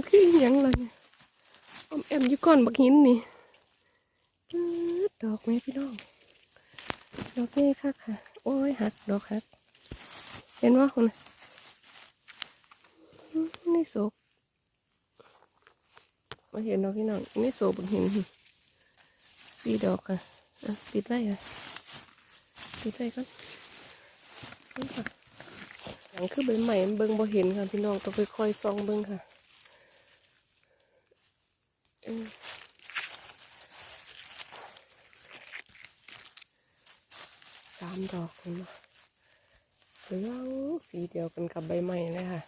มันคืออหยังเนี่ยอมแอมยู่ก้อนบักหินนี่ดอกแม่พี่น้อง ดอกนี่ค่ะค่ะ โอ้ยหักดอกหัก เห็นว่าคน่ะอื้อนี่โศกมาเห็นดอกพี่น้องนี่โศกบักหินสี่ดอกค่ะปิดไว้ค่ะปิดไว้ก่อนนี่ค่ะหลังคือใบใหม่เบิ่งบ่เห็นค่ะพี่น้องต้องค่อยๆส่องเบิ่งค่ะ สามดอกเห็นไหมเหลืองสีเดียวกันกับใบใหม่เลยค่ะ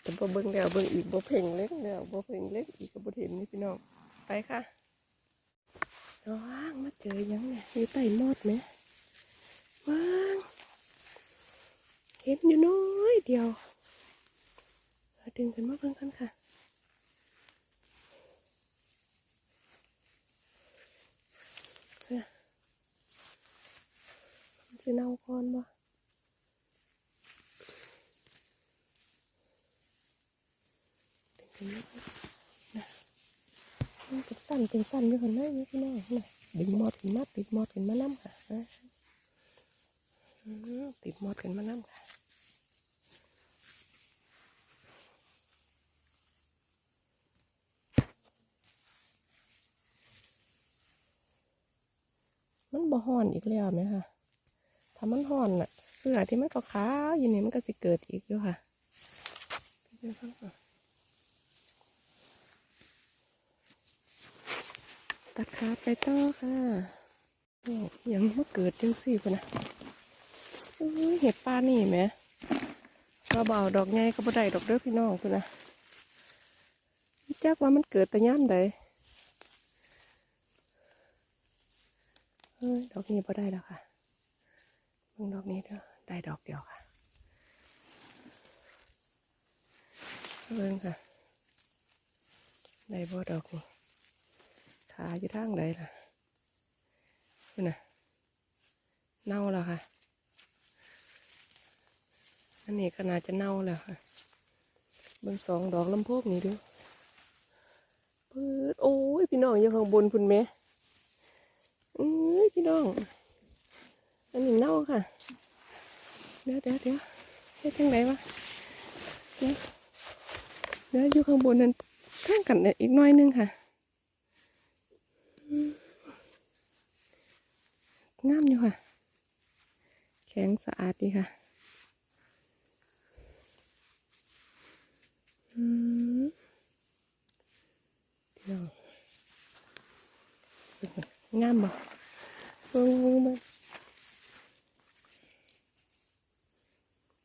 แต่พอเบิ่งแล้วเบิ่งอีกบ่เพ่งเล็กแล้วบ่เพ่งเล็กอีกก็บ่เห็นนี่พี่น้องไปค่ะว้างมาเจอยังเนี่ยอยู่ใต้มอดไหมว้างเห็นอยู่น้อยเดียว ดึงกันมาเพิ่งกันค่ะจะเน่าก่อนบ่ดึงกันมานะมันเป็นสั้นเป็นสั้นอยู่คนนั้นอยู่พี่น้องนะดึงมอดขึ้นมาติดมอดขึ้นมาน้ำค่ะติดมอดขึ้นมาน้ำค่ะ มันบ่ห่อนอีกแล้วไหมคะถ้ามันห่อนน่ะ เสื้อที่มันขาวๆอยู่นี่มันก็สิเกิดอีกอยู่ค่ะเยอนค่ะตัดขาไปต่อค่ะโอ้ยังมาเกิดจังสี่คนนะเห็ดปลานี่ไหมกระเบาดอกไงกระบไดดอกเด้อพี่น้องคุณนะจักว่ามันเกิดแต่ย่ำใดเฮ้ย ดอกนี้พอได้แล้วค่ะเบิ่งดอกนี้เด้อได้ดอกเดียวค่ะเบิ่งค่ะ ได้บ่ดอกนี้ขาอยู่ทางใดล่ะนี่นะเน่าแล้วค่ะ อันนี้ก็น่าจะเน่าแล้วค่ะเบิ่งสองดอกลำโพกนี่ดูเปิดโอ้ยพี่น้องอยู่ข้างบนพุ่นแม่เอ้ยพี่น้อง อันนี้เน่าค่ะ เดี๋ยวเดี๋ยวเดี๋ยวเฮ็ดจังไดวะเดี๋ยวเดี๋ยวอยู่ข้างบนนั้นข้างกันอีกน้อยนึงค่ะงามอยู่ค่ะ แข็งสะอาดดีค่ะอืมเดี๋ยว งามบ่เบิ่งเบิ่งเบิ่ง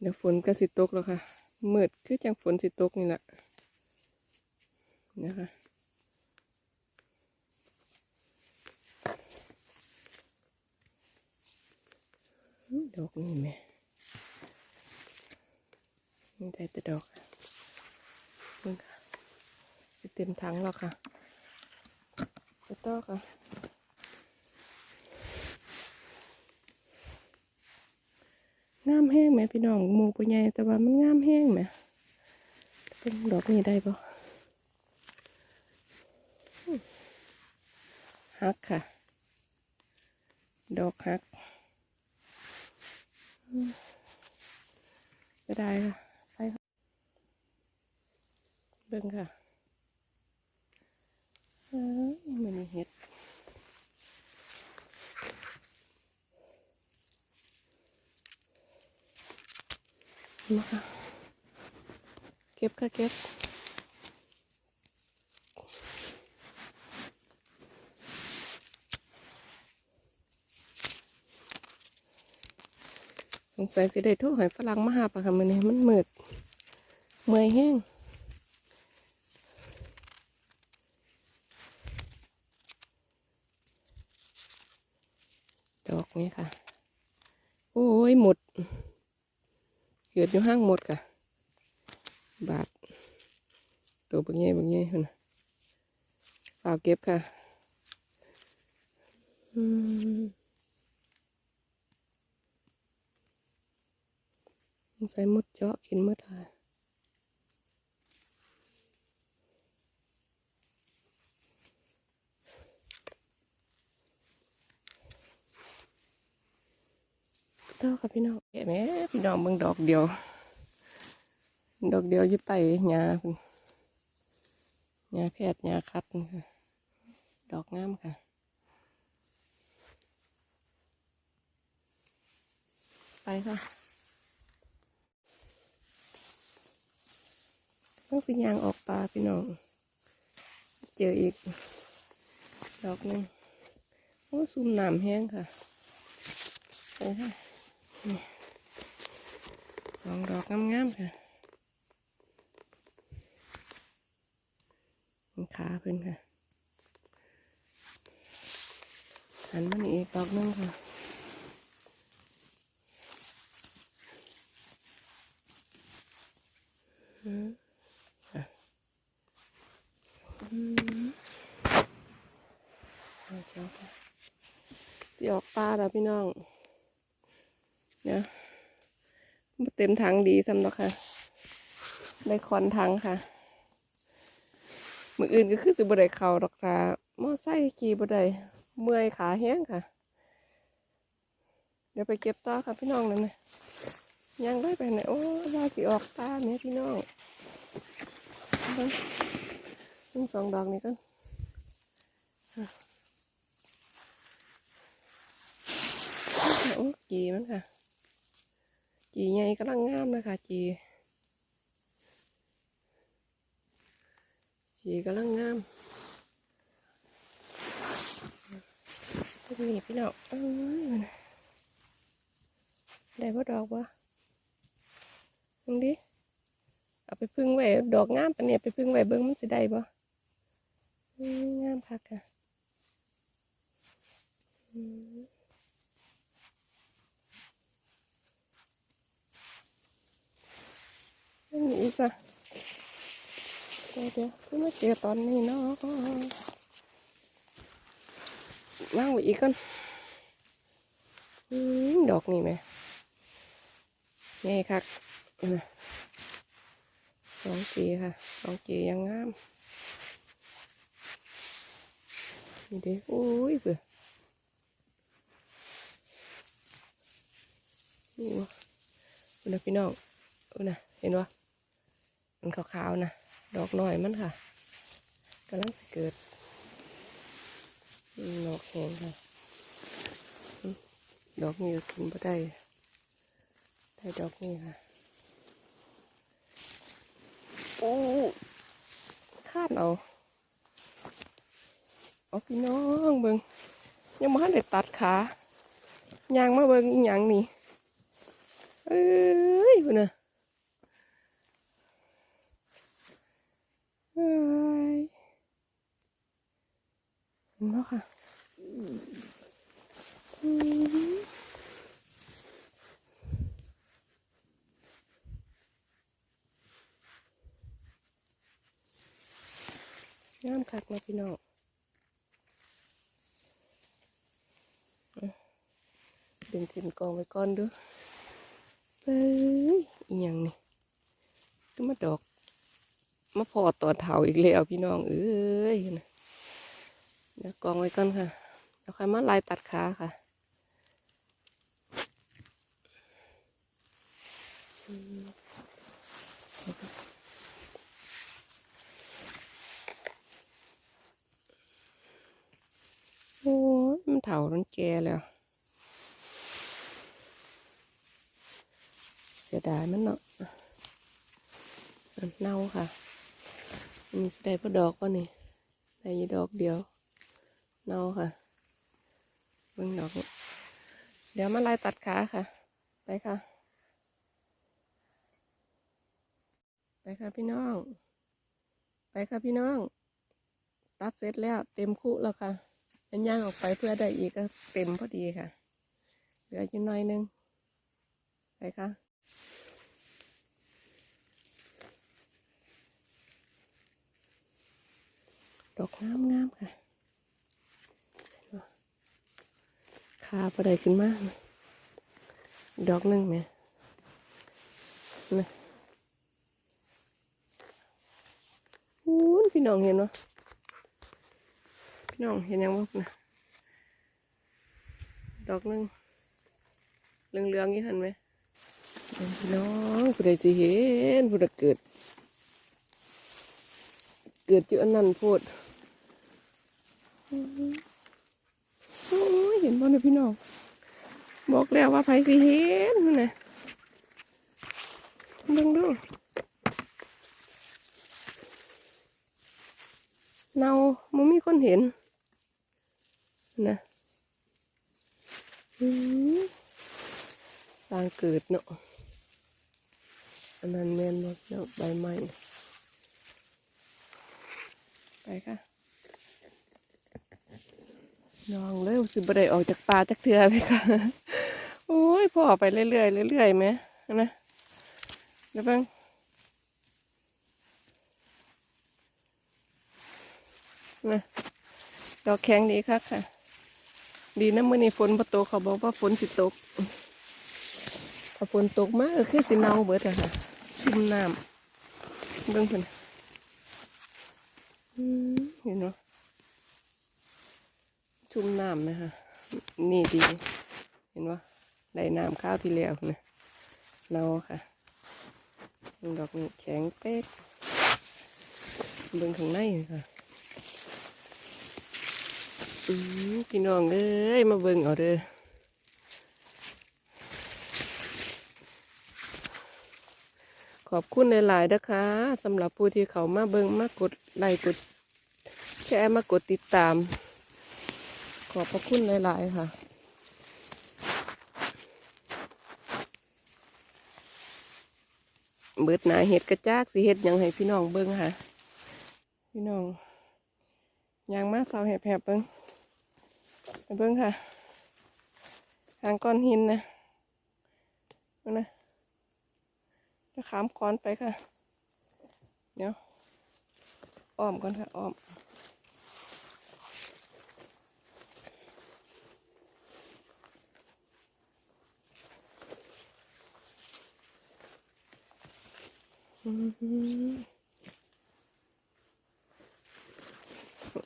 เดี๋ยวฝนก็สิตกแล้วค่ะมืดคือจังฝนสิตกนี่แหละนะคะดอกนี่แม่นี่ได้แต่ดอกค่ะเบิ่งค่ะสิเต็มถังแล้วค่ะไปต่อค่ะ งามแห้งไหมพี่น้องหมูปัญญแต่ว่ามันงามแห้งไหมเป็นดอกนี้ได้ปะฮักค่ะ ดอกฮักก็ได้ค่ะไปค่เบิ่งค่ะเอ้ยมันเห็ด มาค่ะเก็บค่ะเก็บสงสัยสิได้ทุกหอยฝรั่งมาหาปะค่ะมันนี้มันมืดเมื่อยแห้งดอกนี้ค่ะ โอ้ยหมด เกิดอยู่ห้างหมดค่ะ บาทตัวบางแง่บางแง่คนน่ะฝากเก็บค่ะอืมใส่มดเจาะกินมดเล ยต่อค่ะพี่น้องแกะแหม่พี่น้องเบิ่งดอกเดียว ดอกเดียวอยู่ใต้หญ้าพุ่นหญ้าแพทย์หญ้าคัดค่ะดอกงามค่ะไปค่ะต้องสิยางออกปลาพี่น้อง เจออีก ดอกหนึ่งโอ้ซุ่มน้ำแห้งค่ะไปค่ะ นี่สองดอกงามๆค่ะมันขาเพิ่นค่ะ หันมานี่อีกดอกนึงค่ะอืมอะอืมเอาเจ้าค่ะสิออกปลาแล้วพี่น้อง เนี่ยบ่เต็มถังดีสำหรับค่ะ ได้คอนถังค่ะ มืออื่นก็คือสิบได้เข่าดอกค่ะมอไซค์ขี่บได้เมื่อยขาแห้งค่ะ เดี๋ยวไปเก็บต่อค่ะพี่น้องนั่นนะยังได้ไปไหนโอ้ว่าสิออกตาเนี่ยพี่น้องเบิ่งสองดอกนี้กันโอ้จีมันค่ะ จีใหญ่กำลังงามนะคะจี จีกำลังงามนี่พี่น้องเอ้ยมันได้บ่ดอกวะมึงดิเอาไปพึ่งไว้ดอกงามปะเนี่ยไปพึ่งไว้เบิ้งมันสิได้บ่งามคักค่ะอืมอั นนี้อีกอะเดี๋ยวเดี๋ยวเพิ่งมาเจอตอนนี้เนาะว่างไว้อีกก่อนดอกนี่ไหมใหญ่คักสองจีค่ะสองจียังงามนี่เด้โอ้ยเบื่อนี่วะคุณนะพี่น้องคุณนะเห็นวะ มันขาวๆนะ ดอกน้อยมันค่ะกำลังสิเกิดอืมดอกแข็งค่ะ ดอกนี้กินไ่ได้ ได้ดอกนี้ค่ะโอ้คาดเอาเอาพี่น้องเบิงยังมาได้ตัดขายางมาเบิงอีหยังนี่เอ้ยพุ่นน่ะ เห็นแล้วค่ะงามคักนะพี่น้องดึงขึ้นกองไว้ก่อนเดูเอ้ยอีหยังนี่ก็มาดอก มาพอตอนเถาอีกแล้วพี่น้อง เอ้ยนะเดี๋ยวกองไว้ก่อนค่ะเดี๋ยวค่อยมาลายตัดขาค่ะโอ้ยมันเถามันแก่แล้วเสียดายมันเนาะนเน่าค่ะ นนี้สิได้พอดอกวะนี่ได้ยี่ดอกเดียวเน่าค่ะเบิ่งดอก เดี๋ยวมาไล่ตัดขาค่ะ ไปค่ะ ไปค่ะพี่น้อง ไปค่ะพี่น้อง ตัดเสร็จแล้ว เต็มคุแล้วค่ะเป็นย่างออกไปเพื่อได้อีกก็เต็มพอดีค่ะ เหลืออยู่หน้อยนึง ไปค่ะ อกงามงามค่ะขาประไดขึ้นมากดอกหนึ่งไหมนะอู้พี่น้องเห็นวะพี่น้องเห็นยังวะนะดอกหนึ่งเหลืองๆยี่หันไหมเห็นพี่น้องผู้ใดสิเห็นผู้ใดเกิด เกิดอยู่อันนั้นโพด โอ้ยเห็นบ่เนี่ยพี่น้อง บอกแล้วว่าไผสิเห็นนั่นน่ะเบิ่งดูเนามันมีคนเห็นนะสร้างเกิดเนาะอันนั้นแม่นบ่เนาะใบไม้ไปค่ะ น้องเลยสิบได้ออกจากป่าจากเถื่อไปค่ะโอ้ยพ่อไปเรื่อยๆเรื่อยๆไหมนะเดี๋ยวเบิ่งนะดอกแข็งดีค่ะค่ะ ดีนะเมื่อนี้ฝนประตกเขาบอกว่าฝนสิตกถ้าฝนตกมาก็คือสิเน่าเบิดอะค่ะชุ่มน้ำเบิ่งเพิ่นอืมเห็นเนาะ ชุ่มน้ำนะคะ นี่ดี เห็นว่าได้น้ำข้าวที่แล้วนะเนาค่ะ ดอกนี้แข็งเป๊กเบิ่งข้างในเลยค่ะอืมพี่น้องเอ้ย มาเบิ่งเอาเด้อขอบคุณหลายๆนะคะสำหรับผู้ที่เขามาเบิ่งมากดไลค์กดแชร์มากดติดตาม ขอบพระคุณหลาย ๆ ค่ะ เบิดหนาเห็ดกระจากสิเห็ดยังให้พี่น้องเบิ้งค่ะ พี่น้องยางมาเสาเห็ดแผบเบิ้งเบิ้งค่ะ ทางก้อนหินนะเอานะจะขามค้อนไปค่ะ เดี๋ยวอ้อมก่อนค่ะ อ้อม อืม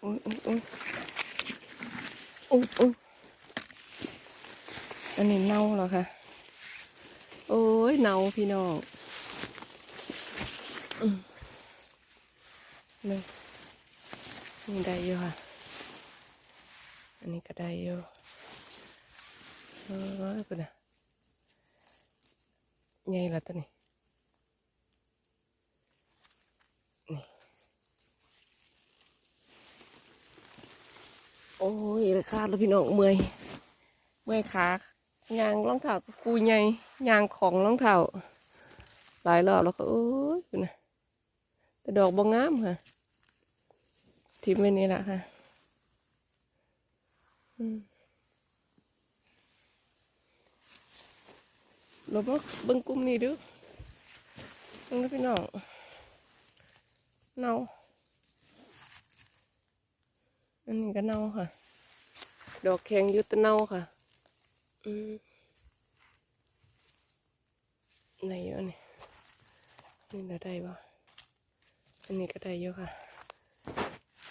โอ้ยโอ้ยโอ้ยโอ้ยโอ้ยอันนี้เน่าเหรอคะโอ้ยเน่าพี่น้องนี่นี่ได้อยู่ค่ะ อันนี้ก็ได้อยู่เออเป็นอะใหญ่ละตัวนี้ อ้ยราคาดแล้วพี่น้องเมื่อยเมื่อยขายางรองเท้ากูใหญ่ยางของรองเท้าหลายรอบแล้วก็โอ้ยนะแต่ดอกบางงามค่ะทิมไว้นี่แหละค่ะเรามาเบิ่งกลุ่มนี้ดูเบิ่งพี่น้องเนา อันนี้ก็เน่าค่ะ ดอกแข็งยุตเน่าค่ะ อืมไหนเยอะนี่นี่เราได้ปะอันนี้ก็ได้เยอะค่ะ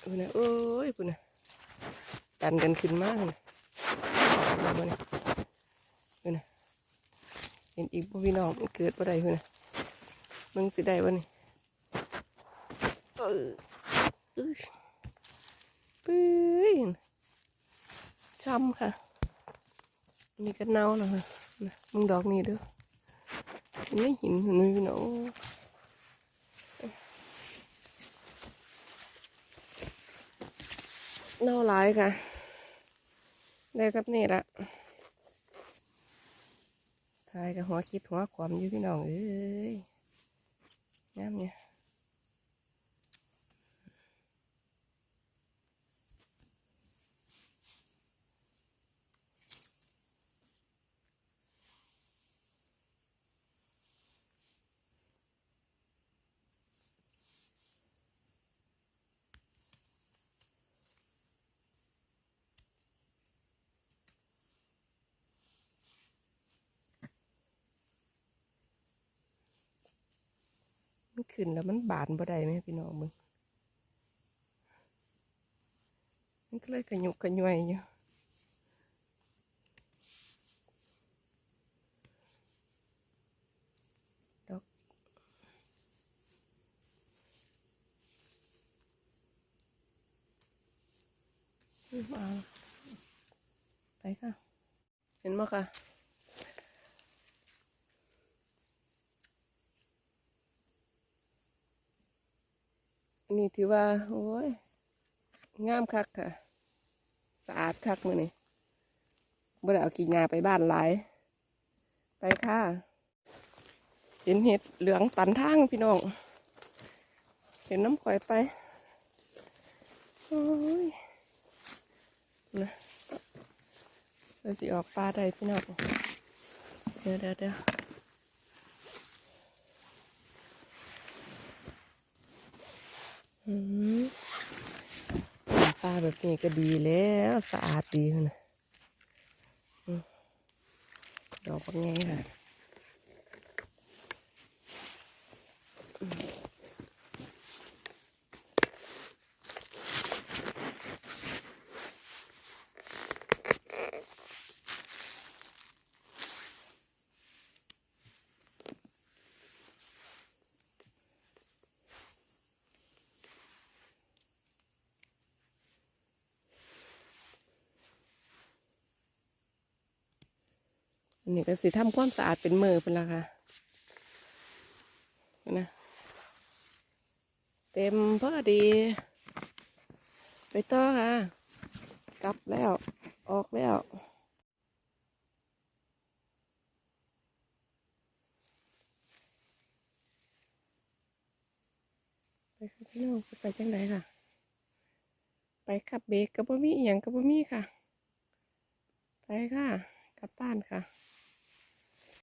ปุ่นนะโอ้ยปุ่นนะดันกันขึ้นมากเลยเอามาเนี่ยปุ่นนะเห็นอีกบ่พี่น้องมันเกิดบ่ได้ปุ่นนะมึงสิได้บ่นี่เออ ปื้ยช้ำค่ะนี่ก็เน่าแล้วค่ะมึงดอกนี้ด้วยไม่หินเห็นไหมพี่น้องเน่าหลายค่ะ ได้สับนี่ละทายกับหัวคิดหัวความอยู่พี่น้องเอ้ยงามเนี่ย มันขึ้นแล้วมันบานบ่ได้ไหมพี่น้องมึง มันก็เลยกระยุกกระย่อยอยู่ดอกอืมาไปค่ะ เห็นไหมคะ นี้ถือว่า โอ้ย งามคักค่ะ สะอาดคักมือนี่บ่ได้เอาขี้งาไปบ้านหลาย ไปค่ะ เห็นเห็ดเหลืองตันทางพี่น้อง เห็นน้ำข่อยไป โอ้ยนะเราสิออกปลาได้พี่น้อง เดี๋ยวเดี๋ยวเดี๋ยวอืม ปลาแบบนี้ก็ดีแล้วสะอาดดีนะดอกก็ง่ายค่ะ นนี้ก็สิทำความสะอาดเป็นมือเป็นละค่ะนะเต็มพอดี ไปต่อค่ะ กลับแล้ว ออกแล้วไปค่ะพี่น้องสิไปจังไดค่ะ ไปขับเบรกกับบ่มีอย่างกับบ่มีค่ะ ไปค่ะ กลับบ้านค่ะ